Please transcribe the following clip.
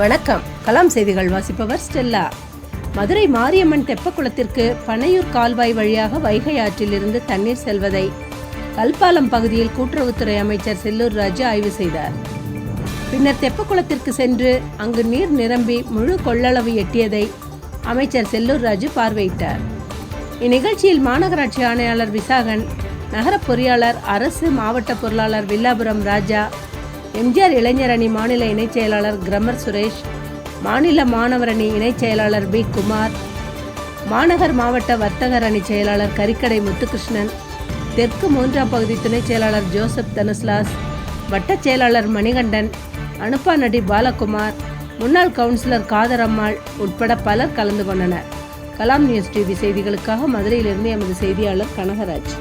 வணக்கம். கலாம் செய்திகள் வாசிப்பவர் ஸ்டெல்லா. மதுரை மாரியம்மன் தெப்பக்குளத்திற்கு பனையூர் கால்வாய் வழியாக வைகை ஆற்றிலிருந்து தண்ணீர் செல்வதை கல்பாலம் பகுதியில் கூட்டுறவுத்துறை அமைச்சர் செல்லூர் ராஜு ஆய்வு செய்தார். பின்னர் தெப்பக்குளத்திற்கு சென்று அங்கு நீர் நிரம்பி முழு கொள்ளளவு எட்டியதை அமைச்சர் செல்லூர் ராஜு பார்வையிட்டார். இந்நிகழ்ச்சியில் மாநகராட்சி ஆணையாளர் விசாகன் நகர பொறியாளர் அரசு மாவட்ட பொருளாளர் வில்லாபுரம் ராஜா எம்ஜிஆர் இளைஞர் அணி மாநில இணைச் செயலாளர் கிரமர் சுரேஷ் மாநில மாணவர் அணி இணைச் செயலாளர் பி குமார் மாநகர் மாவட்ட வர்த்தகர் அணி செயலாளர் கரிக்கடை முத்துகிருஷ்ணன் தெற்கு மூன்றாம் பகுதி துணைச் செயலாளர் ஜோசப் தனுஸ்லாஸ் வட்டச் செயலாளர் மணிகண்டன் அனுப்பா நடி பாலகுமார் முன்னாள் கவுன்சிலர் காதரம்மாள் உட்பட பலர் கலந்து கொண்டனர். கலாம் நியூஸ் டிவி செய்திகளுக்காக மதுரையிலிருந்து எமது செய்தியாளர் கனகராஜ்.